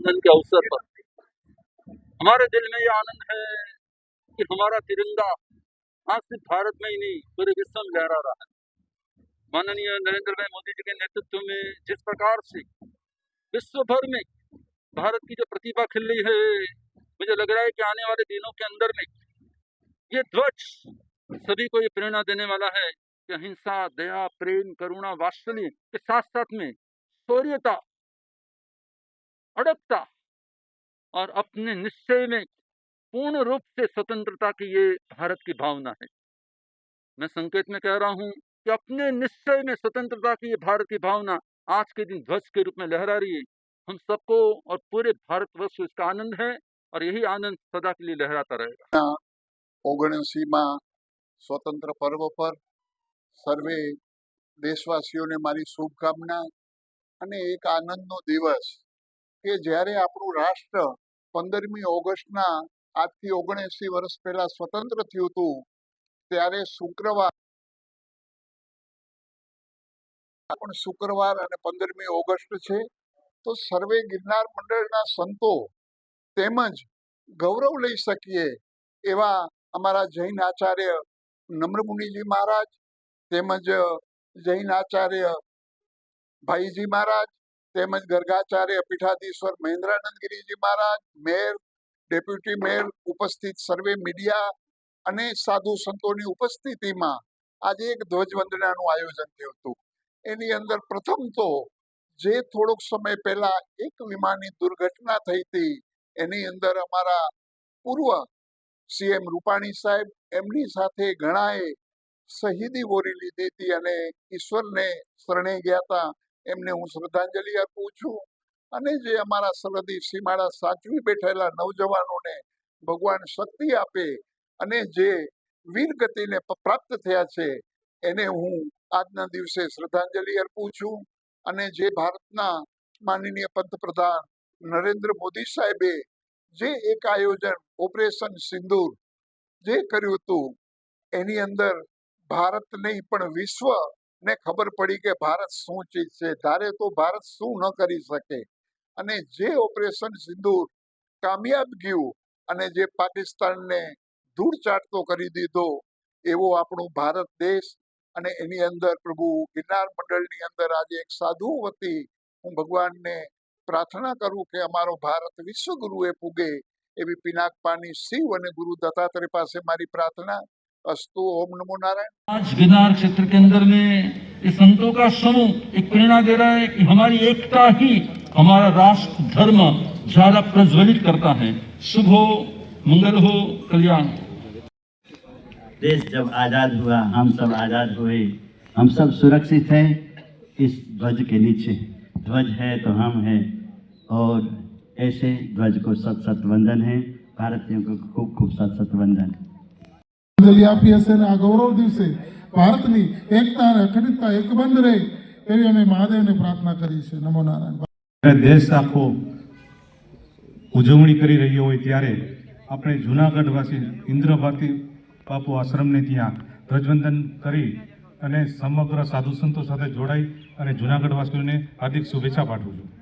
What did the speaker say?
रक्षाबंधन के अवसर पर। हमारे दिल में ये आनंद है कि हमारा तिरंगा आज सिर्फ़ भारत में ही नहीं, पूरे विश्व में लहरा रहा है। माननीय नरेंद्र भाई मोदी जी के नेतृत्व में जिस प्रकार से विश्व भर में भारत की जो प्रतिभा खिल रही है, मुझे लग रहा है कि आने वाले दिनों के अंदर में ये ध्वज सभी को ये प्रेरणा देने वाला है कि अहिंसा, दया, प्रेम, करुणा, वात्सल्य के साथ साथ में शौर्यता अड़कता और अपने निश्चय में पूर्ण रूप से स्वतंत्रता की ये भारत की भावना है मैं संकेत में कह रहा हूं कि अपने निश्चय में स्वतंत्रता की ये भारत की भावना आज के दिन ध्वज के रूप में लहरा रही है हम सबको और पूरे भारतवर्ष को इसका आनंद है और यही आनंद सदा के लिए लहराता रहेगा ઓગણસીમાં સ્વતંત્ર પર્વ પર સર્વે દેશવાસીઓને મારી શુભકામના અને એક આનંદનો દિવસ કે જ્યારે આપણું રાષ્ટ્ર પંદરમી ઓગસ્ટના આજથી ઓગણએંસી વર્ષ પહેલા સ્વતંત્ર થયું હતું, ત્યારે શુક્રવાર પણ શુક્રવાર અને પંદરમી ઓગસ્ટ છે, તો સર્વે ગિરનાર મંડળના સંતો તેમજ ગૌરવ લઈ શકીએ એવા અમારા જૈન આચાર્ય નમ્રમુનિજી મહારાજ તેમજ જૈન આચાર્ય ભાઈજી મહારાજ તેમજ ગર્ગાચાર્ય પીઠાધીશ્વર મહેન્દ્રાનંદગીરીજી મહારાજ, મેયર, ડેપ્યુટી મેયર ઉપસ્થિત સર્વે મીડિયા અને સાધુ સંતોની ઉપસ્થિતિમાં આજે એક ધ્વજવંદનાનું આયોજન થયું હતું. એની અંદર પ્રથમ તો જે થોડોક સમય પહેલા એક વિમાનની દુર્ઘટના થઈ હતી, એની અંદર અમારા પૂર્વ સીએમ રૂપાણી સાહેબ એમની સાથે ઘણાએ શહીદી બોરી લીધી હતી અને ઈશ્વરને શરણે ગયા હતા. એમને હું શ્રદ્ધાંજલિ આપું છું. અને જે અમારા સરહદી સીમાડા સાચવી બેઠેલા નવજવાનોને ભગવાન શક્તિ આપે અને જે વીર ગતિને પ્રાપ્ત થયા છે, એને હું આજના દિવસે શ્રદ્ધાંજલિ અર્પું છું. અને જે ભારતના માનનીય પંતપ્રધાન નરેન્દ્ર મોદી સાહેબે જે એક આયોજન, ઓપરેશન સિંદૂર જે કર્યું હતું, એની અંદર ભારત નહીં પણ વિશ્વ ને ખબર પડી કે ભારત શું ચીજ છે? ધારે તો ભારત શું ન કરી શકે? અને જે ઓપરેશન સિંદૂર કામયાબ ગયું અને જે પાકિસ્તાનને ધૂળ ચાટતો કરી દીધો, એવો આપણો ભારત દેશ અને એની અંદર પ્રભુ ગિરનાર મંડળની અંદર આજે એક સાધુ વતી હું ભગવાનને પ્રાર્થના કરું કે અમારો ભારત વિશ્વગુરુએ પૂગે એવી પિનાક પાની શિવ અને ગુરુ દત્તાત્રેય પાસે મારી પ્રાર્થના अस्तु ओम नमो नारायण। आज गिरनार क्षेत्र के अंदर में इस संतों का समूह एक प्रेरणा दे रहा है कि हमारी एकता ही हमारा राष्ट्र धर्म ज़्यादा प्रज्वलित करता है। शुभ हो मंगल हो कल्याण देश जब आज़ाद हुआ हम सब आज़ाद हुए। हम सब सुरक्षित हैं इस ध्वज के नीचे। ध्वज है तो हम हैं और ऐसे ध्वज को सत सत वंदन है। भारतीयों को खूब खूब सत सत वंदन। શ્રદ્ધાંજલિ આપી હશે અને આ ગૌરવ દિવસે ભારતની એકતા અને અખંડિતતા એકબંધ રહે એવી અમે મહાદેવને પ્રાર્થના કરી છે નમો નારાયણ. દેશ આખો ઉજવણી કરી રહ્યો હોય ત્યારે આપણે જૂનાગઢવાસી ઇન્દ્રભારતી બાપુ આશ્રમને ત્યાં ધ્વજવંદન કરી અને સમગ્ર સાધુ સંતો સાથે જોડાઈ અને જૂનાગઢવાસીઓને હાર્દિક શુભેચ્છા પાઠવું છું.